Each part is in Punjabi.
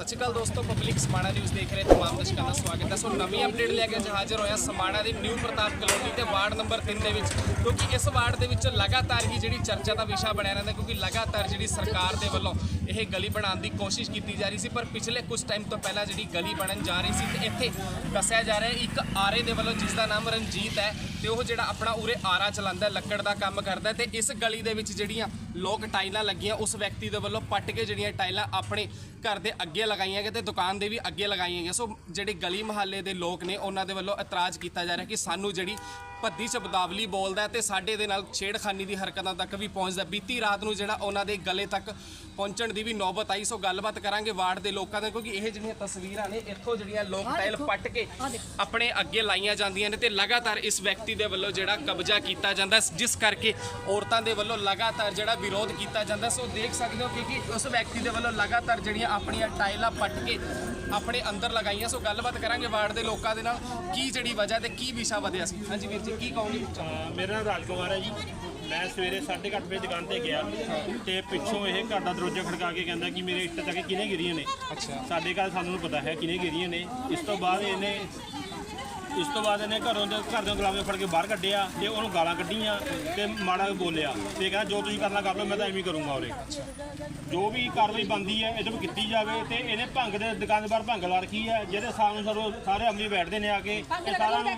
ਸਤਿ ਸ਼੍ਰੀ ਅਕਾਲ ਦੋਸਤੋ, ਪਬਲਿਕ ਸਮਾਣਾ ਨਿਊਜ਼ ਦੇਖ ਰਹੇ ਤਮਾਮ ਦਰਸ਼ਕਾਂ ਦਾ ਸਵਾਗਤ ਹੈ। ਸੋ ਨਵੀਂ ਅਪਡੇਟ ਲੈ ਕੇ ਅੱਜ ਹਾਜ਼ਰ ਹੋਇਆ ਸਮਾਣਾ ਦੀ ਨਿਊ ਪ੍ਰਤਾਪ ਕਲੋਨੀ ਤੇ ਵਾਰਡ ਨੰਬਰ 3 ਦੇ ਵਿੱਚ। ਕਿਉਂਕਿ ਇਸ ਵਾਰਡ ਦੇ ਵਿੱਚ ਲਗਾਤਾਰ ਹੀ ਜਿਹੜੀ ਚਰਚਾ ਦਾ ਵਿਸ਼ਾ ਬਣਿਆ ਰਹਿੰਦਾ, ਕਿਉਂਕਿ ਲਗਾਤਾਰ ਜਿਹੜੀ ਸਰਕਾਰ ਦੇ ਵੱਲੋਂ ਇਹ ਗਲੀ ਬਣਾਉਣ ਦੀ ਕੋਸ਼ਿਸ਼ ਕੀਤੀ ਜਾ ਰਹੀ ਸੀ, ਪਰ ਪਿਛਲੇ ਕੁਝ ਟਾਈਮ ਤੋਂ ਪਹਿਲਾਂ ਜਿਹੜੀ ਗਲੀ ਬਣਨ ਜਾ ਰਹੀ ਸੀ ਤੇ ਇੱਥੇ ਦੱਸਿਆ ਜਾ ਰਿਹਾ ਇੱਕ ਆਰੇ ਦੇ ਵੱਲੋਂ ਜਿਸ ਦਾ ਨਾਮ ਰਣਜੀਤ ਹੈ ਤੇ ਉਹ ਜਿਹੜਾ ਆਪਣਾ ਉਰੇ ਆਰਾ ਚਲਾਉਂਦਾ, ਲੱਕੜ ਦਾ ਕੰਮ ਕਰਦਾ ਹੈ ਤੇ ਇਸ ਗਲੀ ਦੇ ਵਿੱਚ ਜਿਹੜੀਆਂ ਲੋਕ ਟਾਈਲਾਂ ਲੱਗੀਆਂ, ਉਸ ਵਿਅਕਤੀ ਦੇ ਵੱਲੋਂ ਪੱਟ ਕੇ ਜਿਹੜੀਆਂ ਟਾਈਲਾਂ ਆਪਣੇ ਘਰ ਦੇ ਅੱਗੇ ਲਗਾਈਆਂ ਗਈਆਂ ਤੇ ਦੁਕਾਨ ਦੇ ਵੀ ਅੱਗੇ ਲਗਾਈਆਂ ਗਈਆਂ। ਸੋ ਜਿਹੜੇ ਗਲੀ ਮਹੱਲੇ ਦੇ ਲੋਕ ਨੇ, ਉਹਨਾਂ ਦੇ ਵੱਲੋਂ ਇਤਰਾਜ਼ ਕੀਤਾ ਜਾ ਰਿਹਾ ਕਿ ਸਾਨੂੰ ਜਿਹੜੀ ਭੱਦੀ ਸ਼ਬਦਾਵਲੀ ਬੋਲਦਾ ਤੇ ਸਾਡੇ ਦੇ ਨਾਲ ਛੇੜਖਾਨੀ ਦੀ ਹਰਕਤਾਂ ਤੱਕ ਵੀ ਪਹੁੰਚਦਾ। ਬੀਤੀ ਰਾਤ ਨੂੰ ਜਿਹੜਾ ਉਹਨਾਂ ਦੇ ਗਲੇ ਤੱਕ ਪਹੁੰਚਣ ਦੀ ਵੀ ਨੌਬਤ ਆਈ ਸੋ ਗੱਲਬਾਤ ਕਰਾਂਗੇ ਵਾਰਡ ਦੇ ਲੋਕਾਂ ਦੇ ਕਿਉਂਕਿ ਇਹ ਜਿਹੜੀਆਂ ਤਸਵੀਰਾਂ ਨੇ ਇੱਥੋਂ ਜਿਹੜੀਆਂ ਲੋਕ ਟਾਈਲ ਪੱਟ ਕੇ ਆਪਣੇ ਅੱਗੇ ਲਾਈਆਂ ਜਾਂਦੀਆਂ ਨੇ ਤੇ ਲਗਾਤਾਰ ਇਸ ਵਿਅਕਤੀ ਦੇ ਵੱਲੋਂ ਜਿਹੜਾ ਕਬਜ਼ਾ ਕੀਤਾ ਜਾਂਦਾ ਜਿਸ ਕਰਕੇ ਔਰਤਾਂ ਦੇ ਵੱਲੋਂ ਲਗਾਤਾਰ ਜਿਹੜਾ ਵਿਰੋਧ ਕੀਤਾ ਜਾਂਦਾ। ਸੋ ਦੇਖ ਸਕਦੇ ਹੋ ਕਿ ਕਿ ਉਸ ਵਿਅਕਤੀ ਦੇ ਵੱਲੋਂ ਲਗਾਤਾਰ ਜਿਹੜੀਆਂ ਆਪਣੀਆਂ ਟਾਈਲਾਂ ਪੱਟ ਕੇ ਆਪਣੇ ਅੰਦਰ ਲਗਾਈਆਂ ਸੋ ਗੱਲਬਾਤ ਕਰਾਂਗੇ ਵਾਰਡ ਦੇ ਲੋਕਾਂ ਦੇ ਨਾਲ ਕੀ ਜਿਹੜੀ ਵਜ੍ਹਾ ਤੇ ਕੀ ਵਿਸ਼ਾ ਵਧਿਆ ਸੀ? ਹਾਂਜੀ ਵੀਰ ਜੀ ਕੀ ਕਹੋਗੇ? ਅਹ ਮੇਰਾ ਨਾਮ ਰਾਜਕੁਮਾਰ ਹੈ ਜੀ। ਮੈਂ ਸਵੇਰੇ 8:30 ਵਜੇ ਦੁਕਾਨ ਤੇ ਗਿਆ ਤੇ ਪਿੱਛੋਂ ਇਹ ਘਰ ਦਾ ਦਰਵਾਜ਼ਾ ਖੜਕਾ ਕੇ ਕਹਿੰਦਾ ਕਿ ਮੇਰੇ ਇੱਟ ਤੱਕ ਕਿਹਨੇ ਗਿਰੀਆਂ ਨੇ? ਅੱਛਾ। ਸਾਡੇ ਘਰ ਸਾਨੂੰ ਪਤਾ ਹੈ ਕਿਹਨੇ ਗਿਰੀਆਂ ਨੇ। ਇਸ ਤੋਂ ਬਾਅਦ ਇਹਨੇ ਇਸ ਤੋਂ ਬਾਅਦ ਇਹਨੇ ਘਰੋਂ ਦੇ ਘਰ ਦੇ ਗੁਲਾਮੇ ਫੜ ਕੇ ਬਾਹਰ ਕੱਢਿਆ ਤੇ ਉਹਨੂੰ ਗਾਲਾਂ ਕੱਢੀਆਂ ਤੇ ਮਾੜਾ ਬੋਲਿਆ ਤੇ ਕਹਿੰਦਾ ਜੋ ਤੁਸੀਂ ਕਰਨਾ ਕਰ ਲਓ ਮੈਂ ਤਾਂ ਐਵੇਂ ਹੀ ਕਰੂੰਗਾ ਉਰੇ। ਜੋ ਵੀ ਕਾਰਵਾਈ ਬੰਦੀ ਹੈ ਇਹਦੇ ਵਿੱਚ ਕੀਤੀ ਜਾਵੇ ਤੇ ਇਹਨੇ ਭੰਗ ਦੇ ਦੁਕਾਨ ਦੇ ਬਾਹਰ ਭੰਗ ਲਾ ਰੱਖੀ ਹੈ ਜਿਹਦੇ ਸਾਹਮਣੇ ਸਰੋ ਸਾਰੇ ਅਮਲੀ ਬੈਠਦੇ ਨੇ ਆ ਕੇ ਇਹ ਸਾਰਾ ਨੂੰ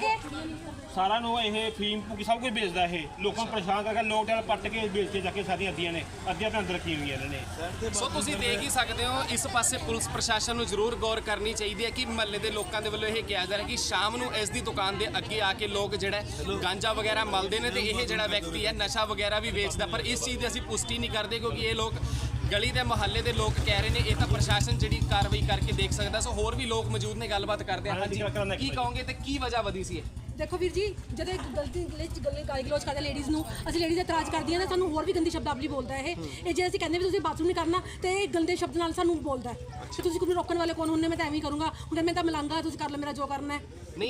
ਸਾਰਾ ਨੂੰ ਇਹ ਫੀਮ ਭੁੱਕੀ ਸਭ ਕੁਝ ਵੇਚਦਾ ਇਹ। ਲੋਕਾਂ ਨੂੰ ਪਰੇਸ਼ਾਨ ਕਰਕੇ ਲੋਕ ਟੈਲ ਪੱਟ ਕੇ ਵੇਚ ਕੇ ਜਾ ਕੇ ਸਾਰੀਆਂ ਅੱਧੀਆਂ ਨੇ। ਅੱਧੀਆਂ ਆਪਣੇ ਅੰਦਰ ਰੱਖੀਆਂ ਹੋਈਆਂ ਇਹਨਾਂ। ਨੇ ਸੋ ਤੁਸੀਂ ਦੇਖ ਹੀ ਸਕਦੇ ਹੋ ਇਸ ਪਾਸੇ ਪੁਲਿਸ ਪ੍ਰਸ਼ਾਸਨ ਨੂੰ ਜ਼ਰੂਰ ਗੌਰ ਕਰਨੀ ਚਾਹੀਦੀ ਹੈ ਕਿ ਮਹੱਲੇ ਦੇ ਲੋਕਾਂ ਦੇ ਵੱਲੋਂ ਇਹ ਕਿਹਾ ਜਾ ਰਿਹਾ ਕਿ ਸ਼ਾਮ ਨੂੰ ਇਸ ਦੀ ਦੁਕਾਨ ਦੇ ਅੱਗੇ ਆ ਕੇ ਲੋਕ ਜਿਹੜਾ ਗਾਂਜਾ ਵਗੈਰਾ ਮਲਦੇ ਨੇ ਤੇ ਇਹ ਜਿਹੜਾ ਵਿਅਕਤੀ ਹੈ ਨਸ਼ਾ ਵਗੈਰਾ ਵੀ ਵੇਚਦਾ ਪਰ ਇਸ ਚੀਜ਼ ਦੀ ਅਸੀਂ ਪੁਸ਼ਟੀ ਨਹੀਂ ਕਰਦੇ ਕਿਉਂਕਿ ਇਹ ਲੋਕ ਗਲੀ ਦੇ ਮੁਹੱਲੇ ਦੇ ਲੋਕ ਕਹਿ ਰਹੇ ਨੇ ਇਹ ਤਾਂ ਪ੍ਰਸ਼ਾਸਨ ਜਿਹੜੀ ਕਾਰਵਾਈ ਕਰਕੇ ਦੇਖ ਸਕਦਾ। ਸੋ ਹੋਰ ਵੀ ਲੋਕ ਮੌਜੂਦ ਨੇ ਗੱਲਬਾਤ ਕਰਦੇ ਆ। ਹਾਂਜੀ ਕੀ ਕਹੋਗੇ ਤੇ ਕੀ ਵਜ੍ਹਾ ਵਧੀ ਸੀ ਇਹ? ਦੇਖੋ ਵੀਰ ਜੀ ਜਦੋਂ ਗਲਤੀ ਲਿਸਟ ਗੱਲੇ ਗਾਲੀ ਗਲੋਚ ਕਰਦੇ ਲੇਡੀਜ਼ ਨੂੰ ਅਸੀਂ ਲੇਡੀਜ਼ ਇਤਰਾਜ਼ ਕਰਦੀਆਂ ਨੇ ਸਾਨੂੰ ਹੋਰ ਵੀ ਗੰਦੀ ਸ਼ਬਦਾਵਲੀ ਬੋਲਦਾ ਹੈ। ਇਹ ਇਹ ਜੇ ਅਸੀਂ ਕਹਿੰਦੇ ਵੀ ਤੁਸੀਂ ਬਾਥਰੂਮ ਨਹੀਂ ਕਰਨਾ ਤੇ ਇਹ ਗੰਦੇ ਸ਼ਬਦ ਨਾਲ ਸਾਨੂੰ ਬੋਲਦਾ ਹੈ। ਕਿ ਤੁਸੀਂ ਕੋਈ ਰੋਕਣ ਵਾਲੇ ਕੌਣ ਹੁੰਨੇ ਮੈਂ ਤਾਂ ਐਵੇਂ ਹੀ ਕਰੂੰਗਾ। ਹੁਣ ਮੈਂ ਤਾਂ ਮਲੰਗਾ ਤੁਸੀਂ ਕਰ ਲਓ ਮੇਰਾ ਜੋ ਕਰਨਾ ਹੈ।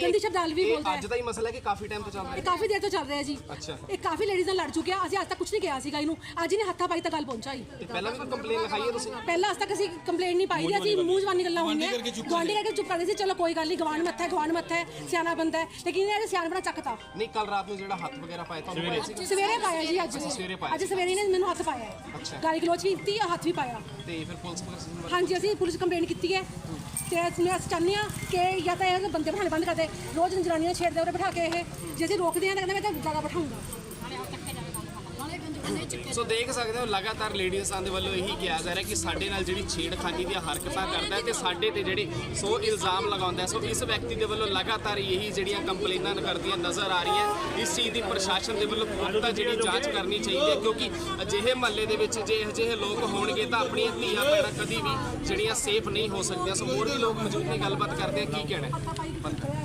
ਗੰਦੀ ਸ਼ਬਦਾਵਲੀ ਬੋਲਦਾ ਹੈ। ਅੱਜ ਦਾ ਹੀ ਮਸਲਾ ਹੈ ਕਿ ਕਾਫੀ ਟਾਈਮ ਤੋਂ ਚੱਲ ਰਿਹਾ ਇਹ ਕਾਫੀ ਦੇਰ ਤੋਂ ਚੱਲ ਰਿਹਾ ਜੀ। ਅੱਛਾ। ਇਹ ਕਾਫੀ ਲੇਡੀਜ਼ ਨਾਲ ਲੜ ਚੁੱਕਿਆ। ਅਸੀਂ ਅੱਜ ਤੱਕ ਕੁਝ ਨਹੀਂ ਕਿਹਾ ਸੀਗਾ ਇਹਨੂੰ। ਅੱਜ ਇਹਨੇ ਹੱਥਾਂ ਪਾਈ ਤਾਂ ਗੱਲ ਪਹੁੰਚਾਈ ਤੇ ਪਹਿਲਾਂ ਵੀ ਕੋਈ ਕੰਪਲੇਨ ਲਿਖਾਈ ਹੈ ਤੁਸੀਂ? ਪਹਿਲਾਂ ਅੱਜ ਤੱਕ ਅਸੀਂ ਕੰਪਲੇਂਟ ਨਹੀਂ ਪਾਈ ਦੀ ਅਸੀਂ ਮੂੰਹ ਜ਼ਬਾਨੀ ਗੱਲਾਂ ਹੋਈਆਂ। ਗਵਾਂਢੀ ਕਰਕੇ ਚੁੱਪ ਕਰਦੇ ਸੀ। ਚਲੋ ਕੋਈ ਗੱਲ ਨਹੀਂ ਗਵਾਂਢ ਮੱਥਾ ਹੈ ਗਵਾਂਢ ਮੱਥਾ ਹੈ ਸਿਆਣਾ ਬੰਦਾ ਹੈ। ਲੇਕਿਨ ਇਹਨੇ ਸਿਆਣਪਣਾ ਚੱਕਤਾ ਨਹੀਂ ਕੱਲ ਰਾਤ ਨੂੰ ਜਿਹੜਾ ਹੱਥ ਵਗੈਰਾ ਪਾਇਆ ਤੁਹਾਨੂੰ ਪਾਇਆ ਸੀ ਸਵੇਰੇ ਪਾਇਆ ਜੀ ਅੱਜ। ਸਵੇਰੇ ਪਾਇਆ ਅੱਜ ਸਵੇਰੇ ਨੇ ਮੈਨੂੰ ਹੱਥ ਪਾਇਆ। ਅੱਛਾ। ਹੈ ਗਾਲੀ ਗਲੋਚ ਕੀਤੀ ਆ ਹੱਥ ਵੀ ਪਾਇਆ। ਤੇ ਫਿਰ ਪੁਲਿਸ ਪ੍ਰਸ਼ਾਸਨ ਵੱਲੋਂ- ਹਾਂਜੀ ਅਸੀਂ ਪੁਲਿਸ ਕੰਪਲੇਂਟ ਕੀਤੀ ਹੈ। ਤੇ ਅਸੀਂ ਅਸੀਂ ਚਾਹੁੰਦੇ ਹਾਂ ਕਿ ਜਾਂ ਤਾਂ ਇਹ ਬੰਦੇ ਬਿਠਾਣੇ ਬੰਦ ਕਰਦੇ ਰੋਜ਼ ਜਨਾਨੀਆਂ ਛੇੜਦੇ ਉਰੇ ਬਿਠਾ ਕੇ ਇਹ। ਜੇ ਅਸੀਂ ਰੋਕਦੇ ਹਾਂ ਤਾਂ ਕਹਿੰਦੇ ਮੈਂ ਤਾਂ ਜ਼ਿਆਦਾ ਬਿਠਾਉਂਗਾ। ਸੋ ਦੇਖ ਸਕਦੇ ਹੋ, ਲਗਾਤਾਰ ਲੇਡੀਜ਼ਾਂ ਦੇ ਵੱਲੋਂ ਇਹੀ ਕਿਹਾ ਜਾ ਰਿਹਾ ਕਿ ਸਾਡੇ ਨਾਲ ਜਿਹੜੀ ਛੇੜਖਾਨੀ ਦੀਆਂ ਹਰਕਤਾਂ ਕਰਦਾ ਹੈ ਤੇ ਸਾਡੇ ਤੇ ਜਿਹੜੇ ਸੋ ਇਲਜ਼ਾਮ ਲਗਾਉਂਦਾ ਸੋ ਇਸ ਵਿਅਕਤੀ ਦੇ ਵੱਲੋਂ ਲਗਾਤਾਰ ਇਹੀ ਜਿਹੜੀਆਂ ਕੰਪਲੇਨਾਂ ਕਰਦੀਆਂ ਨਜ਼ਰ ਆ ਰਹੀਆਂ ਇਸ ਚੀਜ਼ ਦੀ ਪ੍ਰਸ਼ਾਸਨ ਦੇ ਵੱਲੋਂ ਪੁਖਤਾ ਜਿਹੜੀ ਜਾਂਚ ਕਰਨੀ ਚਾਹੀਦੀ ਹੈ, ਕਿਉਂਕਿ ਅਜਿਹੇ ਮਹੱਲੇ ਦੇ ਵਿੱਚ ਜੇ ਅਜਿਹੇ ਲੋਕ ਹੋਣਗੇ ਤਾਂ ਆਪਣੀਆਂ ਧੀਆਂ ਭੈਣਾਂ ਕਦੀ ਵੀ ਜਿਹੜੀਆਂ ਸੇਫ ਨਹੀਂ ਹੋ ਸਕਦੀਆਂ। ਸੋ ਹੋਰ ਵੀ ਲੋਕ ਮੌਜੂਦ ਨੇ, ਗੱਲਬਾਤ ਕਰਦੇ ਆ ਕੀ ਕਹਿਣਾ ਹੈ?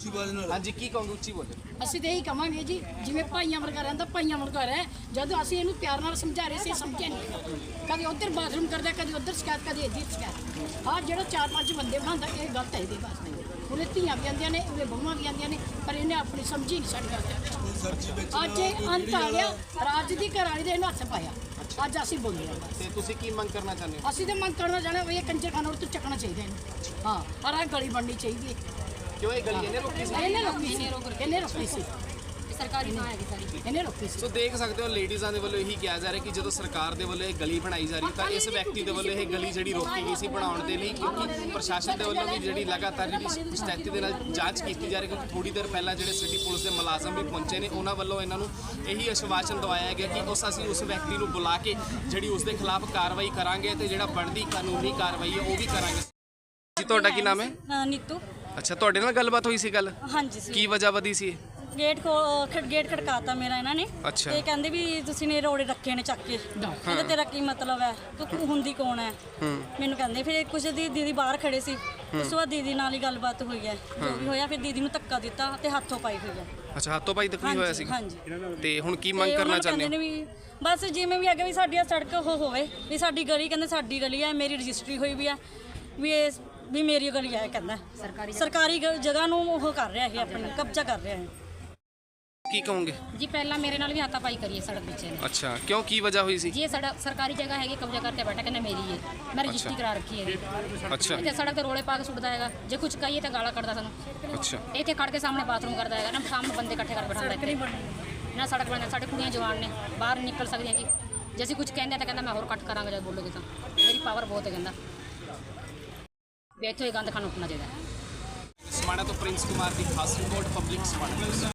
ਹੱਥਾਂ ਪਾਈ ਕੇ ਹੋਇਆ ਆ ਹਾਂਜੀ ਕੀ ਕਹੋਗੇ ਉੱਚੀ ਬੋਲੇ। ਅਸੀਂ ਤਾਂ ਇਹੀ ਕਵਾਂਗੇ ਜੀ ਜਿਵੇਂ ਭਾਈਆਂ ਵਰਗਾ ਰਹਿੰਦਾ ਭਾਈਆਂ ਵਰਗਾ ਰਹਿ। ਜਦੋਂ ਅਸੀਂ ਇਹਨੂੰ ਪਿਆਰ ਨਾਲ ਸਮਝਾ ਰਹੇ ਸੀ ਸਮਝਿਆ ਨਹੀਂ। ਕਦੇ ਉੱਧਰ ਬਾਥਰੂਮ ਕਰਦਾ ਕਦੇ ਉੱਧਰ ਸ਼ਿਕਾਇਤ ਕਦੇ ਇੱਧਰ ਸ਼ਿਕਾਇਤ। ਆਹ ਜਿਹੜਾ ਚਾਰ ਪੰਜ ਬੰਦੇ ਬਣਾਉਂਦਾ ਇਹ ਗਲਤ ਹੈ ਇਹਦੇ ਵਾਸਤੇ ਉਹਦੇ ਧੀਆਂ ਵੀ ਆਉਂਦੀਆਂ ਨੇ ਉਹਦੇ ਬਹੂਆਂ ਵੀ ਆਉਂਦੀਆਂ ਨੇ ਪਰ ਇਹਨੇ ਆਪਣੀ ਸਮਝੀ ਨਹੀਂ ਸਾਡੀ ਗੱਲ। ਅੱਜ ਇਹ ਅੰਤ ਆ ਗਿਆ ਰਾਜ ਦੀ ਘਰਾਣੀ ਦੇ ਇਹਨੂੰ ਹੱਥ ਪਾਇਆ। ਅੱਜ ਅਸੀਂ ਬੋਲੇ ਹਾਂ। ਤੇ ਤੁਸੀਂ ਕੀ ਮੰਗ ਕਰਨਾ ਚਾਹੁੰਦੇ ਹੋ? ਅਸੀਂ ਤਾਂ ਮੰਗ ਕਰਨਾ ਚਾਹੁੰਦੇ ਹਾਂ ਵੀ ਇਹ ਕੰਜਰ ਖਾਨਾ ਤੋਂ ਚੱਕਣਾ ਚਾਹੀਦਾ ਇਹਨੂੰ ਹਾਂ ਪਰ ਆਹ ਗਲੀ ਬਣਨੀ ਚਾਹੀਦੀ ਹੈ। ਕਿਉਂ ਇਹ ਗਲੀ ਇਹਨੇ ਰੋਕੀ ਸੀ? ਇਹਨੇ ਰੋਕੀ ਸੀ। ਇਹਨੇ ਰੋਕੀ ਸੀ। ਸਰਕਾਰੀ ਨਾ ਹੈਗੀ ਸਾਰੀ। ਇਹਨੇ ਰੋਕੀ ਸੀ। ਸੋ ਦੇਖ ਸਕਦੇ ਹੋ ਲੇਡੀਜ਼ਾਂ ਦੇ ਵੱਲੋਂ ਇਹੀ ਕਿਹਾ ਜਾ ਰਿਹਾ ਕਿ ਜਦੋਂ ਸਰਕਾਰ ਦੇ ਵੱਲੋਂ ਇਹ ਗਲੀ ਬਣਾਈ ਜਾ ਰਹੀ ਤਾਂ ਇਸ ਵਿਅਕਤੀ ਦੇ ਵੱਲੋਂ ਇਹ ਗਲੀ ਜਿਹੜੀ ਰੋਕੀ ਗਈ ਸੀ ਬਣਾਉਣ ਦੇ ਲਈ ਕਿਉਂਕਿ ਪ੍ਰਸ਼ਾਸਨ ਦੇ ਵੱਲੋਂ ਵੀ ਜਿਹੜੀ ਲਗਾਤਾਰ ਜਿਹੜੀ ਸਥਿਤੀ ਦੇ ਨਾਲ ਜਾਂਚ ਕੀਤੀ ਜਾ ਰਹੀ ਕਿਉਂਕਿ ਥੋੜੀ ਦੇਰ ਪਹਿਲਾਂ ਜਿਹੜੇ ਸਿਟੀ ਪੁਲਿਸ ਦੇ ਮੁਲਾਜ਼ਮ ਵੀ ਪਹੁੰਚੇ ਨੇ ਉਹਨਾਂ ਵੱਲੋਂ ਇਹਨਾਂ ਨੂੰ ਇਹੀ ਆਸ਼ਵਾਸਨ ਦਵਾਇਆ ਗਿਆ ਕਿ ਉਸ ਅਸੀਂ ਉਸ ਵਿਅਕਤੀ ਨੂੰ ਬੁਲਾ ਕੇ ਜਿਹੜੀ ਉਸ ਦੇ ਖਿਲਾਫ ਕਾਰਵਾਈ ਕਰਾਂਗੇ ਤੇ ਜਿਹੜਾ ਬਣਦੀ ਕਾਨੂੰਨੀ ਕਾਰਵਾਈ ਹੈ ਉਹ ਵੀ ਕਰਾਂਗੇ। ਜੀ ਤੁਹਾਡਾ ਕੀ ਨਾਮ ਹੈ? ਹਾਂ ਨੀਤੂ। ਅੱਛਾ ਤੁਹਾਡੇ ਨਾਲ ਗੱਲਬਾਤ ਹੋਈ ਸੀ ਗੱਲ ਹਾਂਜੀ ਸੀ ਕੀ ਵਜ੍ਹਾ ਵਧੀ ਸੀ? ਗੇਟ ਕੋ ਖੜ ਗੇਟ ਖੜਕਾਤਾ ਮੇਰਾ ਇਹਨਾਂ ਨੇ। ਅੱਛਾ। ਤੇ ਕਹਿੰਦੇ ਵੀ ਤੁਸੀਂ ਨੇ ਰੋੜੇ ਰੱਖੇ ਨੇ ਚੱਕ ਕੇ। ਕਹਿੰਦੇ ਤੇਰਾ ਕੀ ਮਤਲਬ ਹੈ? ਤੂੰ ਤੂੰ ਹੁੰਦੀ ਕੌਣ ਹੈ? ਮੈਨੂੰ ਕਹਿੰਦੇ ਫਿਰ ਕੁਝ ਦੀ ਦੀਦੀ ਬਾਹਰ ਖੜੇ ਸੀ। ਉਸ ਤੋਂ ਬਾਅਦ ਦੀਦੀ ਨਾਲ ਹੀ ਗੱਲਬਾਤ ਹੋਈ ਹੈ। ਜੋ ਵੀ ਹੋਇਆ ਫਿਰ ਦੀਦੀ ਨੂੰ ਧੱਕਾ ਦਿੱਤਾ ਤੇ ਹੱਥੋਂ ਪਾਈ ਹੋਈ ਹੈ। ਅੱਛਾ ਹੱਥੋਂ ਪਾਈ ਤੱਕ ਹੋਇਆ ਸੀ ਹਾਂਜੀ। ਤੇ ਹੁਣ ਕੀ ਤੇ ਮੰਗ ਉਹਨਾਂ ਕਰਨਾ ਨੂੰ ਚਾਹੁੰਦੇ ਕਹਿੰਦੇ ਹੋ? ਨੇ ਵੀ ਬਸ ਜਿਵੇਂ ਵੀ ਅੱਗੇ ਵੀ ਸਾਡੀ ਆਹ ਸੜਕ ਉਹ ਹੋਵੇ ਵੀ ਸਾਡੀ ਗਲੀ ਕਹਿੰਦੇ ਸਾਡੀ ਗਲੀ ਹੈ ਮੇਰੀ ਰਜਿਸਟਰੀ ਹੋਈ ਵੀ ਹੈ ਵੀ ਇਹ ਵੀ ਮੇਰੀ ਗਲੀ ਹੈ ਕਹਿੰਦਾ। ਸਰਕਾਰੀ ਸਰਕਾਰੀ ਗ- ਜਗ੍ਹਾ ਨੂੰ ਉਹ ਕਰ ਰਿਹਾ ਇਹ ਆਪਣੀ ਕਬਜ਼ਾ ਕਰ ਰਿਹਾ ਹੈ ਕੀ ਕਹੋਗੇ? ਜੀ ਪਹਿਲਾਂ ਮੇਰੇ ਨਾਲ ਵੀ ਹਾਤਾਪਾਈ ਕਰੀਏ ਸੜਕ ਵਿੱਚ ਇਹਨੇ ਅੱਛਾ ਕਿਉਂ ਕੀ ਵਜ੍ਹਾ ਹੋਈ ਸੀ? ਜੀ ਇਹ ਸੜਕ ਸਰਕਾਰੀ ਜਗ੍ਹਾ ਹੈਗੀ ਕਬਜ਼ਾ ਕਰਕੇ ਬੈਠਾ ਕਹਿੰਦਾ ਮੇਰੀ ਹੈ ਮੈਂ ਰਜਿਸਟਰੀ ਕਰਾ ਰੱਖੀ ਹੈ ਅੱਛਾ। ਇੱਥੇ ਸੜਕ ਤੇ ਰੋਲੇ ਪਾ ਕੇ ਸੁੱਟਦਾ ਹੈਗਾ ਜੇ ਕੁਝ ਕਹੀਏ ਤਾਂ ਗਾਲਾਂ ਕੱਢਦਾ ਸਾਨੂੰ। ਅੱਛਾ। ਇੱਥੇ ਖੜ ਕੇ ਸਾਹਮਣੇ ਬਾਥਰੂਮ ਕਰਦਾ ਹੈਗਾ ਨਾ ਸਾਹਮਣੇ ਬੰਦੇ ਇਕੱਠੇ ਕਰ ਬਿਠਾਉਂਦਾ ਇੱਥੇ। ਨਾ ਸੜਕ ਬਣਦਾ ਸਾਡੇ ਕੁੜੀਆਂ ਜਵਾਨ ਨੇ ਬਾਹਰ ਨਹੀਂ ਨਿਕਲ ਸਕਦੀਆਂ ਜੀ। ਜੇ ਅਸੀਂ ਕੁਝ ਕਹਿੰਦੇ ਤਾਂ ਕਹਿੰਦਾ ਮੈਂ ਹੋਰ ਕੱਟ ਕਰਾਂਗਾ ਜਦ ਬੋਲੋਗੇ ਤਾਂ। ਮੇਰੀ ਪਾਵਰ ਬਹੁਤ ਹੈ ਕਹਿੰਦਾ। ਵੀ ਇੱਥੋਂ ਇਹ ਗੰਦ ਖਾਣਾ ਉੱਠਣਾ ਚਾਹੀਦਾ ਸਮਾਣਾ ਤੋਂ ਪ੍ਰਿੰਸ ਕੁਮਾਰ ਦੀ ਖਾਸ ਰਿਪੋਰਟ ਪਬਲਿਕ ਸਮਾਣਾ।